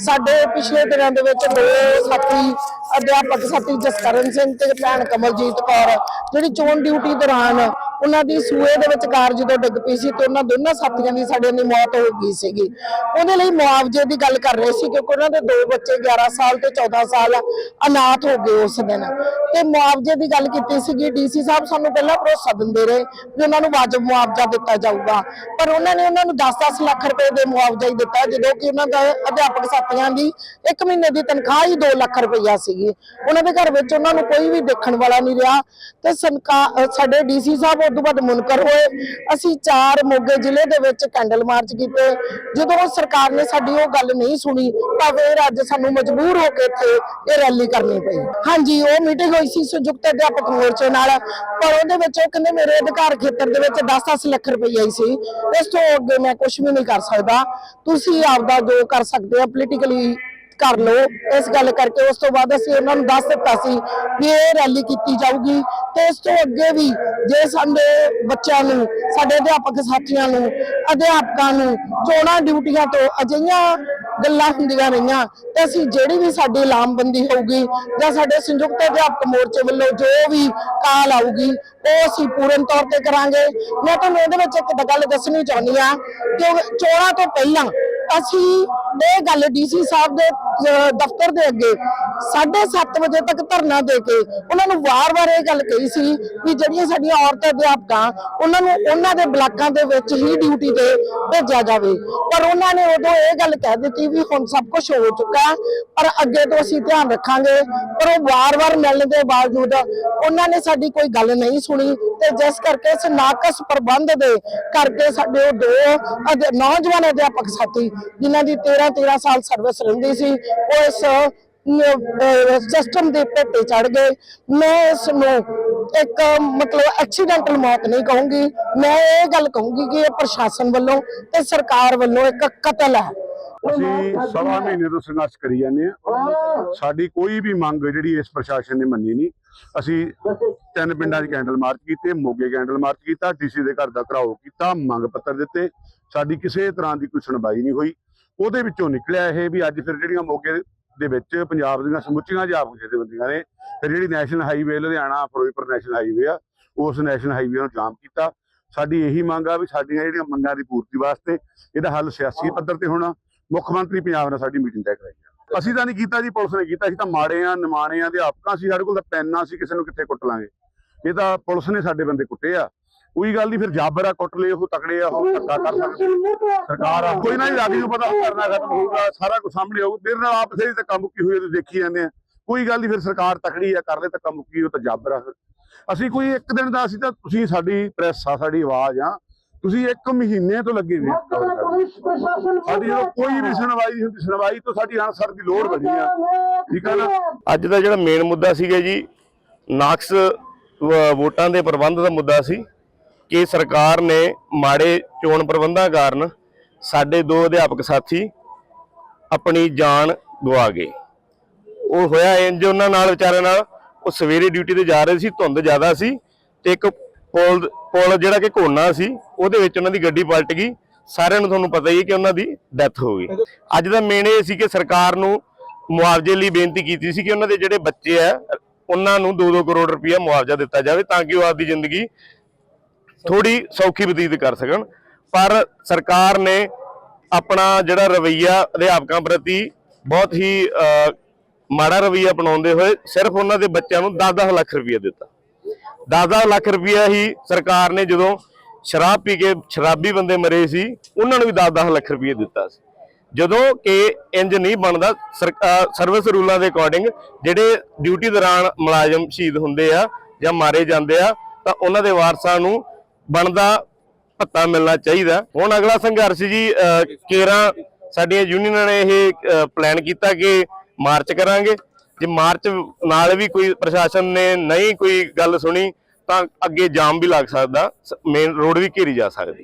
ਸਾਡੇ ਪਿਛਲੇ ਦਿਨਾਂ ਦੇ ਵਿੱਚ ਦੋ ਸਾਥੀ, ਅਧਿਆਪਕ ਸਾਥੀ ਜਸਕਰਨ ਸਿੰਘ ਤੇ ਭੈਣ ਕਮਲਜੀਤ ਕੌਰ, ਜਿਹੜੀ ਚੋਣ ਡਿਊਟੀ ਦੌਰਾਨ ਉਹਨਾਂ ਦੀ ਸੂਏ ਦੇ ਵਿੱਚ ਕਾਰ ਜਦੋਂ ਡਿੱਗ ਪਈ ਸੀ ਤੇ ਉਹਨਾਂ ਦੋਨਾਂ ਸਾਥੀਆਂ ਦੀ ਸਾਡੇ ਦੀ ਮੌਤ ਹੋ ਗਈ ਸੀਗੀ। ਉਹਦੇ ਲਈ ਮੁਆਵਜ਼ੇ ਦੀ ਗੱਲ ਕਰ ਰਹੇ ਸੀ ਕਿਉਂਕਿ ਉਹਨਾਂ ਦੇ ਦੋ ਬੱਚੇ 11 ਸਾਲ ਤੇ 14 ਸਾਲ ਅਨਾਥ ਹੋ ਗਏ ਉਸ ਦਿਨ। ਤੇ ਮੁਆਵਜ਼ੇ ਦੀ ਗੱਲ ਕੀਤੀ ਸੀਗੀ ਡੀਸੀ ਸਾਹਿਬ ਸਾਨੂੰ ਪਹਿਲਾਂ ਭਰੋਸਾ ਦਿੰਦੇ ਰਹੇ ਵੀ ਉਹਨਾਂ ਨੂੰ ਵਾਜਬ ਮੁਆਵਜ਼ਾ ਦਿੱਤਾ ਜਾਊਗਾ। ਪਰ ਉਹਨਾਂ ਨੇ ਉਹਨਾਂ ਨੂੰ 10-10 ਲੱਖ ਰੁਪਏ ਦੇ ਮੁਆਵਜ਼ਾ ਹੀ ਦਿੱਤਾ, ਜਦੋਂ ਕਿ ਉਹਨਾਂ ਦਾ ਅਧਿਆਪਕ ਸਾਥੀਆਂ ਦੀ ਇੱਕ ਮਹੀਨੇ ਦੀ ਤਨਖਾਹ ਹੀ 2 ਲੱਖ ਰੁਪਈਆ ਸੀਗੀ। ਉਹਨਾਂ ਦੇ ਘਰ ਵਿੱਚ ਉਹਨਾਂ ਨੂੰ ਕੋਈ ਵੀ ਦੇਖਣ ਵਾਲਾ ਨਹੀਂ ਰਿਹਾ ਤੇ ਸੰਕਾ- ਅਹ ਸਾਡੇ ਡੀਸੀ ਸਾਹਿਬ ਵੱਧ ਤੋਂ ਬਾਅਦ ਮੁਨਕਰ ਹੋਏ। ਅਸੀਂ ਚਾਰ ਮੋਗੇ ਜ਼ਿਲ੍ਹੇ ਦੇ ਵਿੱਚ ਕੈਂਡਲ ਮਾਰਚ ਕੀਤੇ। ਜਦੋਂ ਸਰਕਾਰ ਨੇ ਸਾਡੀ ਉਹ ਗੱਲ ਨਹੀਂ ਸੁਣੀ, ਤਾਂ ਫਿਰ ਅੱਜ ਸਾਨੂੰ ਮਜਬੂਰ ਹੋ ਕੇ ਇੱਥੇ ਇਹ ਰੈਲੀ ਕਰਨੀ ਪਈ। ਹਾਂਜੀ, ਉਹ ਮੀਟਿੰਗ ਹੋਈ ਸੀ ਸੰਯੁਕਤ ਅਧਿਆਪਕ ਮੋਰਚੇ ਨਾਲ। ਪਰ ਉਹਦੇ ਵਿੱਚ ਉਹ ਕਹਿੰਦੇ ਮੇਰੇ ਅਧਿਕਾਰ ਖੇਤਰ ਦੇ ਵਿੱਚ 10-10 ਲੱਖ ਰੁਪਈਆ ਹੀ ਸੀ। ਇਸ ਤੋਂ ਅੱਗੇ ਮੈਂ ਕੁਝ ਵੀ ਨਹੀਂ ਕਰ ਸਕਦਾ। ਤੁਸੀਂ ਆਪਦਾ ਜੋ ਕਰ ਸਕਦੇ ਹੋ ਪੋਲੀਟੀਕਲੀ ਕਰ ਲਓ। ਇਸ ਗੱਲ ਕਰਕੇ ਉਸ ਤੋਂ ਬਾਅਦ ਅਸੀਂ ਉਹਨਾਂ ਨੂੰ ਦੱਸ ਦਿੱਤਾ ਸੀ ਵੀ ਇਹ ਰੈਲੀ ਕੀਤੀ ਜਾਊਗੀ। ਤੇ ਇਸ ਤੋਂ ਅੱਗੇ ਵੀ ਜੇ ਸਾਡੇ ਬੱਚਿਆਂ ਨੂੰ, ਸਾਡੇ ਅਧਿਆਪਕ ਸਾਥੀਆਂ ਨੂੰ, ਅਧਿਆਪਕਾਂ ਨੂੰ ਚੋਣਾਂ ਡਿਊਟੀਆਂ ਤੋਂ ਅਜਿਹੀਆਂ ਗੱਲਾਂ ਹੁੰਦੀਆਂ ਰਹੀਆਂ, ਤੇ ਅਸੀਂ ਜਿਹੜੀ ਵੀ ਸਾਡੀ ਲਾਮਬੰਦੀ ਹੋਊਗੀ ਜਾਂ ਸਾਡੇ ਸੰਯੁਕਤ ਅਧਿਆਪਕ ਮੋਰਚੇ ਵੱਲੋਂ ਜੋ ਵੀ ਕਾਲ ਆਊਗੀ, ਉਹ ਅਸੀਂ ਪੂਰਨ ਤੌਰ ਤੇ ਕਰਾਂਗੇ। ਮੈਂ ਤੁਹਾਨੂੰ ਇਹਦੇ ਵਿੱਚ ਇੱਕ ਗੱਲ ਦੱਸਣੀ ਚਾਹੁੰਦੀ ਆ ਕਿ ਚੋਣਾਂ ਤੋਂ ਪਹਿਲਾਂ ਅਸੀਂ ਇਹ ਗੱਲ ਡੀਸੀ ਸਾਹਿਬ ਦੇ ਦਫ਼ਤਰ ਦੇ ਅੱਗੇ 7:30 ਵਜੇ ਤੱਕ ਧਰਨਾ ਦੇ ਕੇ ਉਹਨਾਂ ਨੂੰ ਵਾਰ-ਵਾਰ ਇਹ ਗੱਲ ਕਹੀ ਸੀ ਵੀ ਜਿਹੜੀਆਂ ਸਾਡੀਆਂ ਔਰਤ, ਅਧਿਆਪਕਾਂ, ਉਹਨਾਂ ਨੂੰ ਉਹਨਾਂ ਦੇ ਬਲਾਕਾਂ ਦੇ ਵਿੱਚ ਹੀ ਡਿਊਟੀ ਤੇ ਭੇਜਿਆ ਜਾਵੇ। ਪਰ ਉਹਨਾਂ ਨੇ ਉਦੋਂ ਇਹ ਗੱਲ ਕਹਿ ਦਿੱਤੀ ਵੀ ਹੁਣ ਸਭ ਕੁਝ ਹੋ ਚੁੱਕਾ, ਪਰ ਅੱਗੇ ਤੋਂ ਅਸੀਂ ਧਿਆਨ ਰੱਖਾਂਗੇ। ਪਰ ਉਹ ਵਾਰ-ਵਾਰ ਮਿਲਣ ਦੇ ਬਾਵਜੂਦ ਉਹਨਾਂ ਨੇ ਸਾਡੀ ਕੋਈ ਗੱਲ ਨਹੀਂ ਸੁਣੀ ਤੇ ਜਿਸ ਕਰਕੇ ਇਸ ਨਾਕਸ ਪ੍ਰਬੰਧ ਦੇ ਕਰਕੇ ਸਾਡੇ ਉਹ ਦੋ ਅਧਿ- ਨੌਜਵਾਨ ਅਧਿਆਪਕ ਸਾਥੀ, ਜਿਨ੍ਹਾਂ ਦੀ 13 13 ਸਾਲ ਸਰਵਿਸ ਰਹਿੰਦੀ ਸੀ, ਉਹ ਇਸ ਸਿਸਟਮ ਦੇ ਪੇਟੇ ਚੜ ਗਏ। ਮੈਂ ਇਸ ਨੂੰ ਇੱਕ, ਮਤਲਬ ਐਕਸੀਡੈਂਟਲ ਮੌਤ ਨਹੀਂ ਕਹੂੰਗੀ। ਮੈਂ ਇਹ ਗੱਲ ਕਹੂੰਗੀ ਕਿ ਇਹ ਪ੍ਰਸ਼ਾਸਨ ਵੱਲੋਂ ਤੇ ਸਰਕਾਰ ਵੱਲੋਂ ਇੱਕ ਕਤਲ ਹੈ। ਅਸੀਂ ਸਵਾ ਮਹੀਨੇ ਤੋਂ ਸੰਘਰਸ਼ ਕਰੀ ਜਾਂਦੇ ਆ ਸਾਡੀ ਕੋਈ ਵੀ ਮੰਗ ਜਿਹੜੀ ਇਸ ਪ੍ਰਸ਼ਾਸਨ ਨੇ ਮੰਨੀ ਨਹੀਂ। ਅਸੀਂ ਤਿੰਨ ਪਿੰਡਾਂ 'ਚ ਕੈਂਡਲ ਮਾਰਚ ਕੀਤੇ, ਮੋਗੇ ਕੈਂਡਲ ਮਾਰਚ ਕੀਤਾ ਡੀਸੀ ਦੇ ਘਰ ਦਾ ਘਰਾਓ ਕੀਤਾ, ਮੰਗ ਪੱਤਰ ਦਿੱਤੇ। ਸਾਡੀ ਕਿਸੇ ਤਰ੍ਹਾਂ ਦੀ ਕੋਈ ਸੁਣਵਾਈ ਨਹੀਂ ਹੋਈ। ਉਹਦੇ ਵਿੱਚੋਂ ਨਿਕਲਿਆ ਇਹ ਵੀ ਅੱਜ ਫਿਰ ਜਿਹੜੀਆਂ ਮੋਗੇ ਦੇ ਵਿੱਚ ਪੰਜਾਬ ਦੀਆਂ ਸਮੁੱਚੀਆਂ ਅਧਿਆਪਕ ਜਥੇਬੰਦੀਆਂ ਨੇ, ਫਿਰ ਜਿਹੜੀ national highway Ludhiana Ferozepur national highway ਆ, ਉਸ ਨੈਸ਼ਨਲ ਹਾਈਵੇ ਨੂੰ ਜਾਮ ਕੀਤਾ। ਸਾਡੀ ਇਹੀ ਮੰਗ ਆ ਵੀ ਸਾਡੀਆਂ ਜਿਹੜੀਆਂ ਮੰਗਾਂ ਦੀ ਪੂਰਤੀ ਵਾਸਤੇ ਇਹਦਾ ਹੱਲ ਸਿਆਸੀ ਪੱਧਰ ਤੇ ਹੋਣਾ, ਮੁੱਖ ਮੰਤਰੀ ਪੰਜਾਬ ਨਾਲ ਸਾਡੀ ਮੀਟਿੰਗ ਤੈਅ ਕਰਾਈ ਅਸੀਂ ਤਾਂ ਨਹੀਂ ਕੀਤਾ ਜੀ, ਪੁਲਿਸ ਨੇ ਕੀਤਾ, ਅਸੀਂ ਤਾਂ ਮਾੜੇ ਆ, ਨਿਮਾਣੇ ਆ, ਅਧਿਆਪਕਾਂ ਸੀ, ਸਾਡੇ ਕੋਲ ਤਾਂ ਪੈਨਾਂ ਸੀ, ਕਿਸੇ ਨੂੰ ਕਿੱਥੇ ਕੁੱਟ ਲਾਂਗੇ। ਇਹ ਤਾਂ ਪੁਲਿਸ ਨੇ ਸਾਡੇ ਬੰਦੇ ਕੁੱਟੇ ਆ। ਕੋਈ ਗੱਲ ਨਹੀਂ ਫਿਰ ਜਾਬਰ ਆ ਕੁੱਟ ਲਏ ਉਹ ਤਕੜੇ ਆ ਉਹ ਧੱਕਾ ਕਰ ਸਕਦੇ ਸਰਕਾਰ ਆ ਕੋਈ ਨਾ ਜੀ ਨੂੰ ਪਤਾ ਕਰਨਾ ਖਤਮ ਹੋਊਗਾ ਸਾਰਾ ਕੁਝ ਸਾਹਮਣੇ ਆਊ। ਤੇਰੇ ਨਾਲ ਆਪ ਸਹੀ ਧੱਕਾ ਮੁੱਕੀ ਹੋਈ ਤੁਸੀਂ ਦੇਖੀ ਜਾਂਦੇ ਆ। ਕੋਈ ਗੱਲ ਨਹੀਂ ਫਿਰ ਸਰਕਾਰ ਤਕੜੀ ਆ ਕਰ ਲੈ ਧੱਕਾ ਮੁੱਕੀ ਉਹ ਤਾਂ ਜਾਬਰ ਆ ਫਿਰ। ਅਸੀਂ ਕੋਈ ਇੱਕ ਦਿਨ ਦਾ ਅਸੀਂ ਤਾਂ ਤੁਸੀਂ ਸਾਡੀ ਪ੍ਰੈਸ ਆ ਸਾਡੀ ਆਵਾਜ਼ ਆ ਤੁਸੀਂ ਇੱਕ ਮਹੀਨੇ ਤੋਂ ਲੱਗੇ ਹੋਏ। ਸਾਡੀ ਜਦੋਂ ਕੋਈ ਵੀ ਸੁਣਵਾਈ ਨਹੀਂ ਹੁੰਦੀ ਸੁਣਵਾਈ ਤੋਂ ਸਾਡੀ ਅਨਸਰ ਦੀ ਲੋੜ ਬਣੀ ਆ। ਠੀਕ ਆ ਨਾ? ਅੱਜ ਦਾ ਜਿਹੜਾ ਮੇਨ ਮੁੱਦਾ ਸੀਗਾ ਜੀ ਨਾਕਸ ਵੋਟਾਂ ਦੇ ਪ੍ਰਬੰਧ ਦਾ ਮੁੱਦਾ ਸੀ। ਕਿ ਸਰਕਾਰ ਨੇ ਮਾੜੇ ਚੋਣ ਪ੍ਰਬੰਧਾਂ ਕਾਰਨ ਸਾਡੇ ਦੋ ਅਧਿਆਪਕ ਸਾਥੀ ਆਪਣੀ ਜਾਨ ਗਵਾ ਗਏ। ਉਹ ਹੋਇਆ ਇੰਜ ਉਹਨਾਂ ਨਾਲ ਵਿਚਾਰਿਆਂ ਨਾਲ ਉਹ ਸਵੇਰੇ ਡਿਊਟੀ ਤੇ ਜਾ ਰਹੇ ਸੀ, ਧੁੰਦ ਜ਼ਿਆਦਾ ਸੀ ਤੇ ਇੱਕ ਪੁਲ ਪੁਲ ਜਿਹੜਾ ਕਿ ਘੋਨਾ ਸੀ, ਉਹਦੇ ਵਿੱਚ ਉਹਨਾਂ ਦੀ ਗੱਡੀ ਪਲਟ ਗਈ। ਸਾਰਿਆਂ ਨੂੰ ਤੁਹਾਨੂੰ ਪਤਾ ਹੀ ਹੈ ਕਿ ਉਹਨਾਂ ਦੀ ਡੈਥ ਹੋ ਗਈ। ਅੱਜ ਦਾ ਮੇਨ ਇਹ ਸੀ ਕਿ ਸਰਕਾਰ ਨੂੰ ਮੁਆਵਜ਼ੇ ਲਈ ਬੇਨਤੀ ਕੀਤੀ ਸੀ ਕਿ ਉਹਨਾਂ ਦੇ ਜਿਹੜੇ ਬੱਚੇ ਆ, ਉਹਨਾਂ ਨੂੰ 2-2 ਕਰੋੜ ਰੁਪਇਆ ਮੁਆਵਜ਼ਾ ਦਿੱਤਾ ਜਾਵੇ ਤਾਂ ਕਿ ਉਹ ਆਪਦੀ ਜ਼ਿੰਦਗੀ ਥੋੜੀ ਸੌਖੀ ਬਤੀਤ ਕਰ ਸਕਣ। ਪਰ ਸਰਕਾਰ ਨੇ ਆਪਣਾ ਜਿਹੜਾ ਰਵਈਆ ਅਧਿਆਪਕਾਂ ਪ੍ਰਤੀ ਬਹੁਤ ਹੀ ਮਾੜਾ ਰਵਈਆ ਅਪਣਾਉਂਦੇ ਹੋਏ ਸਿਰਫ ਉਹਨਾਂ ਦੇ ਬੱਚਿਆਂ ਨੂੰ 10-10 ਲੱਖ ਰੁਪਇਆ ਦਿੱਤਾ। 10-10 ਲੱਖ ਰੁਪਇਆ ਹੀ ਸਰਕਾਰ ਨੇ ਜਦੋਂ ਸ਼ਰਾਬ ਪੀ ਕੇ ਸ਼ਰਾਬੀ ਬੰਦੇ ਮਰੇ ਸੀ, ਉਹਨਾਂ ਨੂੰ ਵੀ 10-10 ਲੱਖ ਰੁਪਇਆ ਦਿੱਤਾ ਸੀ। ਜਦੋਂ ਕਿ ਇੰਜ ਨਹੀਂ ਬਣਦਾ ਸਰਵਿਸ ਰੂਲਾਂ ਦੇ ਅਕੋਰਡਿੰਗ ਜਿਹੜੇ ਡਿਊਟੀ ਦੌਰਾਨ ਮੁਲਾਜ਼ਮ ਸ਼ਹੀਦ ਹੁੰਦੇ ਆ ਜਾਂ ਮਾਰੇ ਜਾਂਦੇ ਆ, ਤਾਂ ਉਹਨਾਂ ਦੇ ਵਾਰਸਾਂ ਨੂੰ ਬਣਦਾ ਭੱਤਾ ਮਿਲਣਾ ਚਾਹੀਦਾ। ਹੁਣ ਅਗਲਾ ਸੰਘਰਸ਼ ਜੀ ਅਹ, ਕੇਰਾਂ ਸਾਡੀਆਂ ਯੂਨੀਅਨਾਂ ਨੇ ਇਹ ਪਲਾਨ ਕੀਤਾ ਕਿ ਮਾਰਚ ਕਰਾਂਗੇ। ਜੇ ਮਾਰਚ ਨਾਲ ਵੀ ਕੋਈ ਪ੍ਰਸ਼ਾਸਨ ਨੇ ਨਹੀਂ ਕੋਈ ਗੱਲ ਸੁਣੀ ਤਾਂ ਅੱਗੇ ਜਾਮ ਵੀ ਲੱਗ ਸਕਦਾ। ਮੇਨ ਰੋਡ ਵੀ ਘੇਰੀ ਜਾ ਸਕਦੀ।